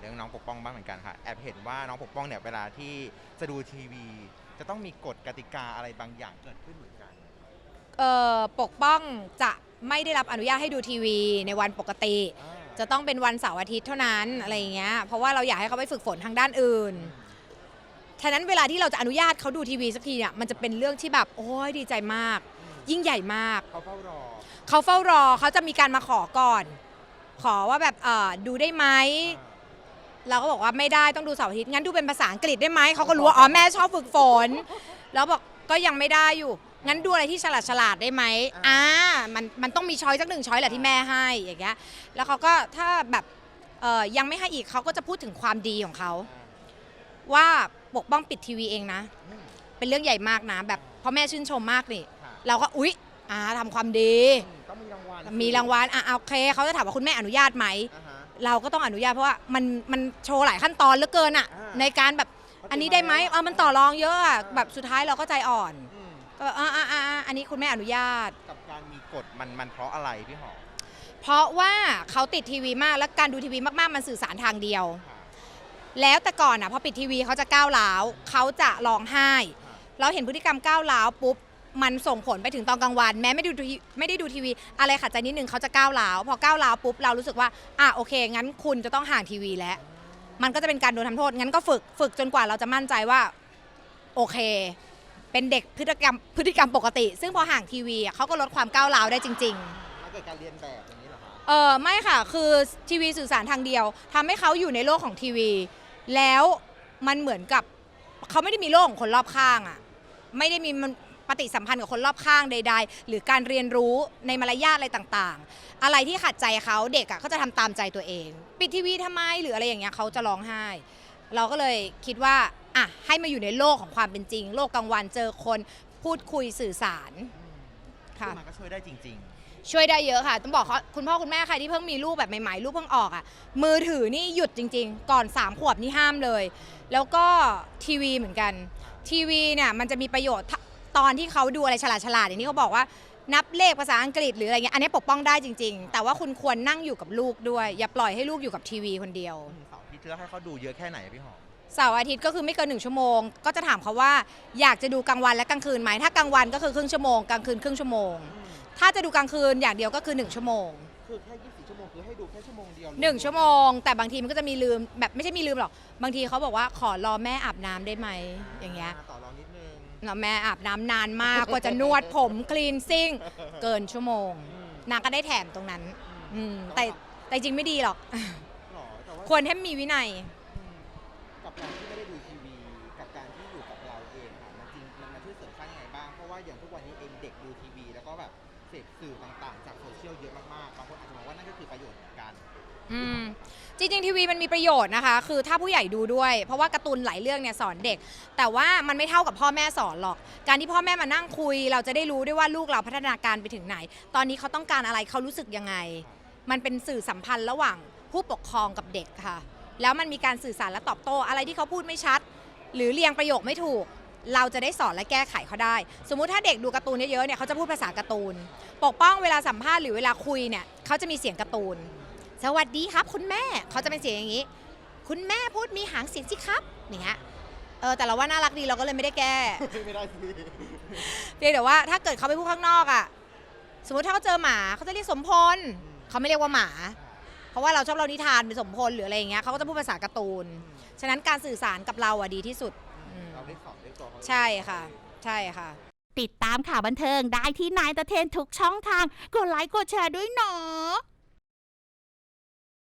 เรื่องน้องปกป้องบ้างเหมือนกันค่ะแอบเห็นว่าน้องปกป้องเนี่ยเวลาที่จะดูทีวี จะต้องมีกฎกติกาอะไรบางอย่างเกิดขึ้นเหมือนกัน เอ่อปกป้องจะไม่ได้รับอนุญาตให้ดูทีวีในวันปกติ จะต้องเป็นวันเสาร์อาทิตย์เท่านั้นอะไรอย่างเงี้ยเพราะว่าเราอยากให้เขาไปฝึกฝนทางด้านอื่นฉะนั้นเวลาที่เราจะอนุญาตเขาดูทีวีสักทีเนี่ยมันจะเป็นเรื่องที่แบบโอ้ยดีใจมาก ยิ่งใหญ่มาก เขาเฝ้ารอ เขาเฝ้ารอเขาจะมีการมาขอก่อน ขอว่าแบบเออดูได้ไหม เราก็บอกว่าไม่ได้ต้องดูเสาร์อาทิตย์งั้นดูเป็นภาษาอังกฤษได้ไหมเขาก็รู้ว่าอ๋อแม่ชอบฝึกฝน แล้วบอกก็ยังไม่ได้อยู่ งั้นดูอะไรที่ฉลาดฉลาดๆได้ไหมอ่ามันมันต้องมีช้อยสักหนึ่งช้อยแหละที่แม่ให้อย่างเงี้ยแล้วเขาก็ถ้าแบบเอ่อยังไม่ให้อีกเขาก็จะพูดถึงความดีของเขาว่าปกป้องปิดทีวีเองนะอืมเป็นเรื่องใหญ่มากนะแบบพ่อแม่ชื่นชมมากนี่ค่ะเราก็อุ๊ยอ่าทำความดีอืมต้องมีรางวัลมีรางวัลอะโอเคเขาจะถามว่าคุณแม่อนุญาตไหม อ่าฮะ เราก็ต้องอนุญาตเพราะว่ามันมันโชว์หลายขั้นตอนเหลือเกินอะอ่าในการแบบอันนี้ได้ไหมเออมันต่อรองเยอะอะอ่า แบบสุดท้ายเราก็ใจอ่อนอืมก็แบบอ่าอ่าอ่าอ่าอันนี้คุณแม่อนุญาต กับการมีกฎมันมันเพราะอะไรพี่หอมเพราะว่าเขาติดทีวีมาก แล้วการดูทีวีมากๆ มันสื่อสารทางเดียว ค่ะ แล้วแต่ก่อนอะพอปิดทีวีเขาจะก้าวร้าวเขาจะร้องไห้ เราเห็นพฤติกรรมก้าวร้าวปุ๊บ มันส่งผลไปถึงตอนกลางวัน แม้ไม่ได้ดูทีไม่ได้ดูทีวี อะไรขัดใจนิดนึงเขาจะก้าวร้าวพอก้าวร้าวปุ๊บเรารู้สึกว่าอะโอเค งั้นคุณจะต้องห่างทีวีแล้ว มันก็จะเป็นการโดนทำโทษงั้นก็ฝึกฝึกจนกว่าเราจะมั่นใจว่าโอเค เป็นเด็กพฤติกรรมพฤติกรรมปกติ ซึ่งพอห่างทีวีอะเขาก็ลดความก้าวร้าวได้จริงๆมันเกิดการเรียนแบบอย่างนี้เหรอคะเออไม่ค่ะ คือทีวีสื่อสารทางเดียวทำให้เขาอยู่ในโลกของทีวี แล้วมันเหมือนกับเขาไม่ได้มีโลกของคนรอบข้างอะ่ะไม่ได้มีมัน ปฏิสัมพันธ์กับคนรอบข้างใด ๆ หรือการเรียนรู้ในมารยาทอะไรต่างๆ อะไรที่ขัดใจเขาเด็กอะ่ะก็จะทำตามใจตัวเอง ปิดทีวีทำไมหรืออะไรอย่างเงี้ยเขาจะร้องไห้ เราก็เลยคิดว่าอะให้มาอยู่ในโลกของความเป็นจริง โลกกลางวันเจอคนพูดคุยสื่อสารค่ะซึ่งมันก็ช่วยได้จริง ช่วยได้เยอะค่ะ ต้องบอกเขาคุณพ่อคุณแม่ใครที่เพิ่งมีลูกแบบใหม่ๆลูกเพิ่งออกอะ มือถือนี่หยุดจริง ๆ ก่อน 3 ขวบนี่ห้ามเลย แล้วก็ทีวีเหมือนกัน ทีวีเนี่ยมันจะมีประโยชน์ถ้า ตอนที่เขาดูอะไรฉลาดๆอย่างที่เขาบอกว่านับเลขภาษาอังกฤษหรืออะไรเงี้ยอันนี้ปกป้องได้จริง ๆ แต่ว่าคุณควรนั่งอยู่กับลูกด้วย อย่าปล่อยให้ลูกอยู่กับทีวีคนเดียวๆอืมเสาร์อาที่เลือกให้เขาดูเยอะแค่ไหนอะพี่หอมเสาร์อาทิตย์ก็คือไม่เกินหนึ่งชั่วโมง ก็จะถามเขาว่าอยากจะดูกลางวันและกลางคืนไหมถ้ากลางวันก็คือครึ่งชั่วโมงกลางคืนครึ่งชั่วโมง ถ้าจะดูกลางคืนอย่างเดียวก็คือหนึ่งชั่วโมง คือแค่24ชั่วโมงคือให้ดูแค่ชั่วโมงเดียวหนึ่งชั่วโมง แต่บางทีมันก็จะมีลืมแบบไม่ใช่มีลืมหรอก บางทีเขาบอกว่าขอรอแม่อาบน้ำได้ไหมอย่างเงี้ย ต่อ รองนิดนึงรอแม่อาบน้ำนานมาก กว่าจะนวดผมคลีนซิ่ง เกินชั่วโมงอืมนางก็ได้แถมตรงนั้น อืมแต่แต่จริงไม่ดีหรอก หรอแต่ว่าควรให้มีวินัย อืมกับการที่ไม่ได้ดูทีวี กับการที่อยู่กับเราเองค่ะมันจริงมันมันช่วยเสริมสร้างยังไงบ้าง เพราะว่าอย่างทุกวันนี้เองเด็กดูทีวี แล้วก็แบบเสพสื่อต่างๆ จากโซเชียลเยอะมากๆ บางคนอาจจะมองว่านั่นก็คือประโยชน์เหมือนกัน อืม จริงๆทีวีมันมีประโยชน์นะคะ คือถ้าผู้ใหญ่ดูด้วย เพราะว่าการ์ตูนหลายเรื่องเนี่ยสอนเด็ก แต่ว่ามันไม่เท่ากับพ่อแม่สอนหรอก การที่พ่อแม่มานั่งคุย เราจะได้รู้ด้วยว่าลูกเราพัฒนาการไปถึงไหน ตอนนี้เขาต้องการอะไรเขารู้สึกยังไง มันเป็นสื่อสัมพันธ์ระหว่างผู้ปกครองกับเด็กค่ะ แล้วมันมีการสื่อสารและตอบโต้อะไรที่เขาพูดไม่ชัด หรือเรียงประโยคไม่ถูก เราจะได้สอนและแก้ไขเขาได้ สมมุติถ้าเด็กดูการ์ตูนเยอะๆเนี่ยเขาจะพูดภาษาการ์ตูน ปกป้องเวลาสัมภาษณ์หรือเวลาคุยเนี่ยเขาจะมีเสียงการ์ตูน สวัสดีครับ คุณแม่เขาจะเป็นเสียงอย่างนี้ คุณแม่พูดมีหางเสียงสิครับอย่างเงี้ยเออแต่เราว่าน่ารักดีเราก็เลยไม่ได้แก้ไม่ได้สิเพียงแต่ว่าถ้าเกิดเขาไปพูดข้างนอกอะสมมติถ้าเขาเจอหมาเขาจะเรียกสมพลเขาไม่เรียกว่าหมา เพราะว่าเราชอบเล่านิทานเป็นสมพลหรืออะไรอย่างเงี้ยเขาก็จะพูดภาษาการ์ตูน ฉะนั้นการสื่อสารกับเราอะดีที่สุดอืมเราได้สอนด้วยตัวเขาใช่ค่ะ ใช่ค่ะ ติดตามข่าวบันเทิงได้ที่นายตะเทนทุกช่องทาง กดไลค์กดแชร์ด้วยเนาะ